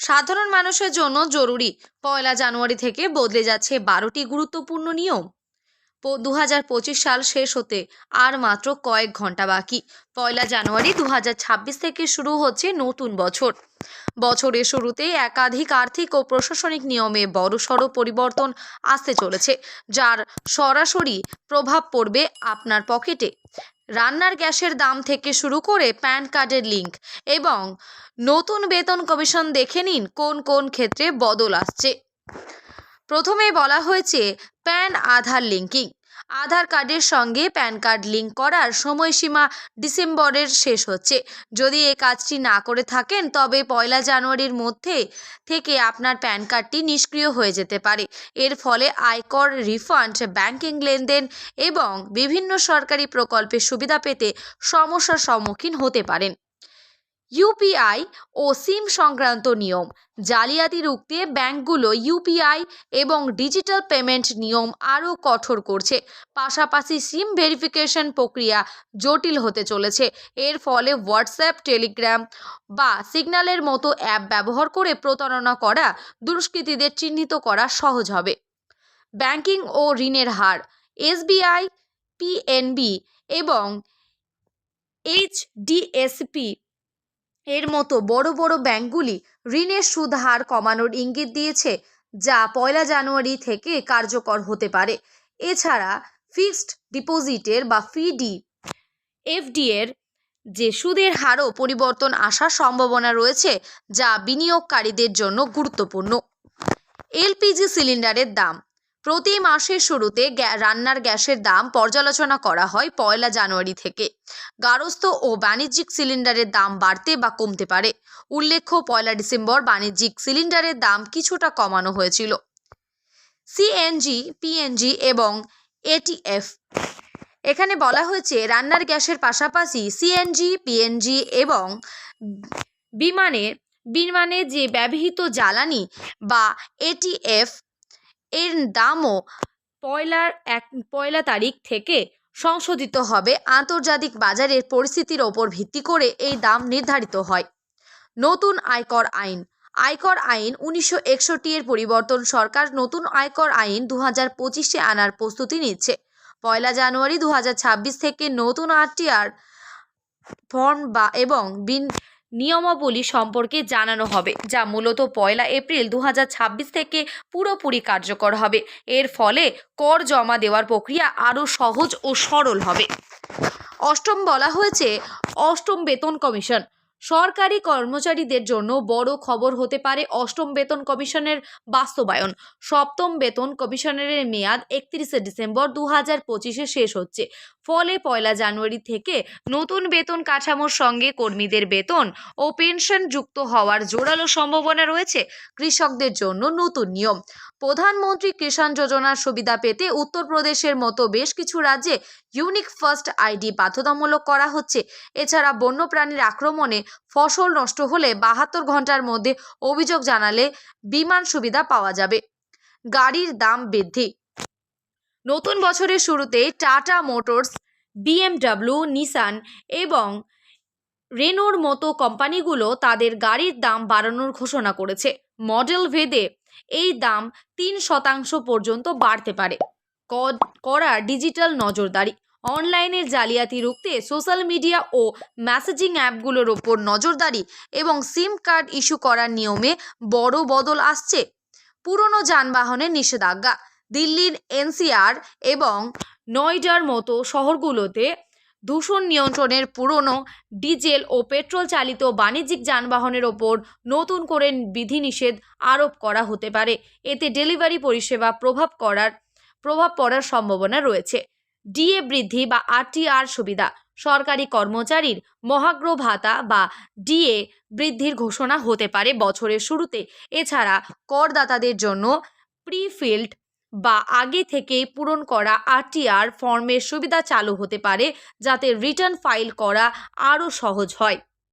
সাধারণ মানুষের জন্য জরুরি। পয়লা জানুয়ারি থেকে বদলে যাচ্ছে বারোটি গুরুত্বপূর্ণ নিয়ম। দু হাজার পঁচিশ সাল শেষ হতে আর মাত্র কয়েক ঘণ্টা বাকি। পয়লা জানুয়ারি দু হাজার ছাব্বিশ থেকে শুরু হচ্ছে নতুন বছর। বছরের শুরুতেই একাধিক আর্থিক ও প্রশাসনিক নিয়মে বড়সড় পরিবর্তন আসতে চলেছে, যার সরাসরি প্রভাব পড়বে আপনার পকেটে। রান্নার গ্যাসের দাম থেকে শুরু করে প্যান কার্ডের লিঙ্ক এবং নতুন বেতন কমিশন দেখে নিন কোন কোন ক্ষেত্রে বদল আসছে। প্রথমে বলা হয়েছে প্যান আধার লিঙ্কিং। আধার কার্ডের সঙ্গে প্যান কার্ড লিঙ্ক করার সময়সীমা ডিসেম্বরের শেষ হচ্ছে। যদি এ কাজটি না করে থাকেন, তবে পয়লা জানুয়ারির মধ্যে থেকে আপনার প্যান কার্ডটি নিষ্ক্রিয় হয়ে যেতে পারে। এর ফলে আয়কর, রিফান্ড, ব্যাংকিং লেনদেন এবং বিভিন্ন সরকারি প্রকল্পের সুবিধা পেতে সমস্যার সম্মুখীন হতে পারেন। ইউপিআই ও সিম সংক্রান্ত নিয়ম। জালিয়াতি রুখতে ব্যাংকগুলো ইউপিআই এবং ডিজিটাল পেমেন্ট নিয়ম আরও কঠোর করছে। পাশাপাশি সিম ভেরিফিকেশন প্রক্রিয়া জটিল হতে চলেছে। এর ফলে হোয়াটসঅ্যাপ, টেলিগ্রাম বা সিগন্যালের মতো অ্যাপ ব্যবহার করে প্রতারণা করা দুষ্কৃতীদের চিহ্নিত করা সহজ হবে। ব্যাংকিং ও ঋণের হার এসবিআই পিএনবি এবং এইচডিএসপি এর মতো বড় বড় ব্যাংকগুলি ঋণের সুদ হার কমানোর ইঙ্গিত দিয়েছে, যা পয়লা জানুয়ারি থেকে কার্যকর হতে পারে। এছাড়া ফিক্সড ডিপোজিটের বা ফিডি এফডি এর যে সুদের হারও পরিবর্তন আসার সম্ভাবনা রয়েছে, যা বিনিয়োগকারীদের জন্য গুরুত্বপূর্ণ। এলপিজি সিলিন্ডারের দাম প্রতি মাসের শুরুতে রান্নার গ্যাসের দাম পর্যালোচনা করা হয় পয়লা জানুয়ারি থেকে। গারস্থ ও বাণিজ্যিক সিলিন্ডারের দাম বাড়তে বা কমতে পারে। উল্লেখ্য, পয়লা ডিসেম্বর বাণিজ্যিক সিলিন্ডারের দাম কিছুটা কমানো হয়েছিল। সিএনজি, পিএনজি এবং এটিএফ। এখানে বলা হয়েছে, রান্নার গ্যাসের পাশাপাশি সিএনজি, পিএনজি এবং বিমানের বিমানে যে ব্যবহৃত জ্বালানি বা এটিএফ এর দামও পয়লার এক, পয়লা তারিখ থেকে সংশোধিত হবে। আন্তর্জাতিক বাজারের পরিস্থিতির ওপর ভিত্তি করে এই দাম নির্ধারিত হয়। নতুন আয়কর আইন। আয়কর আইন উনিশশো একষট্টি এর পরিবর্তন সরকার নতুন আয়কর আইন দু হাজার পঁচিশে আনার প্রস্তুতি নিচ্ছে। পয়লা জানুয়ারি দু হাজার ছাব্বিশ থেকে নতুন আরটিআর ফর্ম বা এবং বিন নিয়মাবলী সম্পর্কে জানানো হবে, যা মূলত পয়লা এপ্রিল দু হাজার ছাব্বিশ থেকে পুরোপুরি কার্যকর হবে। এর ফলে কর জমা দেওয়ার প্রক্রিয়া আরও সহজ ও সরল হবে। অষ্টম বলা হয়েছে, অষ্টম বেতন কমিশন। সরকারি কর্মচারীদের জন্য বড় খবর হতে পারে অষ্টম বেতন কমিশনের বাস্তবায়ন। সপ্তম বেতন কমিশনের মেয়াদ একত্রিশে ডিসেম্বর দু হাজার পঁচিশে শেষ হচ্ছে। ফলে পয়লা জানুয়ারি থেকে নতুন বেতন কাঠামোর সঙ্গে কর্মীদের বেতন ও পেনশন যুক্ত হওয়ার জোরালো সম্ভাবনা রয়েছে কৃষকদের জন্য নতুন নিয়ম। প্রধানমন্ত্রী কিষাণ যোজনার সুবিধা পেতে উত্তরপ্রদেশের মতো বেশ কিছু রাজ্যে ইউনিক ফার্স্ট আইডি বাধ্যতামূলক করা হচ্ছে। এছাড়া বন্যপ্রাণীর আক্রমণে ফসল নষ্ট হলে বাহাত্তর ঘণ্টার মধ্যে অভিযোগ জানালে বিমান সুবিধা পাওয়া যাবে। গাড়ির দাম বৃদ্ধি। নতুন বছরের শুরুতে টাটা মোটরস, বিএমডাব্লিউ, নিসান এবং রেনোর মতো কোম্পানিগুলো তাদের গাড়ির দাম বাড়ানোর ঘোষণা করেছে। মডেল ভেদে এই দাম তিন শতাংশ পর্যন্ত বাড়তে পারে। করা ডিজিটাল নজরদারি। অনলাইনের জালিয়াতি রুখতে সোশ্যাল মিডিয়া ও মেসেজিং অ্যাপগুলোর ওপর নজরদারি এবং সিম কার্ড ইস্যু করার নিয়মে বড় বদল আসছে। পুরনো যানবাহনের নিষেধাজ্ঞা, দিল্লির এনসিআর এবং নয়ডার মতো শহরগুলোতে দূষণ নিয়ন্ত্রণের পুরনো ডিজেল ও পেট্রোল চালিত বাণিজ্যিক যানবাহনের ওপর নতুন করে বিধিনিষেধ আরোপ করা হতে পারে। এতে ডেলিভারি পরিষেবা প্রভাব করার, প্রভাব পড়ার সম্ভাবনা রয়েছে। ডিএ বৃদ্ধি বা আরটিআর সুবিধা। সরকারি কর্মচারীর মহাগ্র ভাতা বা ডিএ বৃদ্ধির ঘোষণা হতে পারে বছরের শুরুতে। এছাড়া করদাতাদের জন্য প্রিফিল্ড বা আগে থেকে পূরণ করা আরটিআর ফর্মের সুবিধা চালু হতে পারে, যাতে রিটার্ন ফাইল করা আরও সহজ হয়।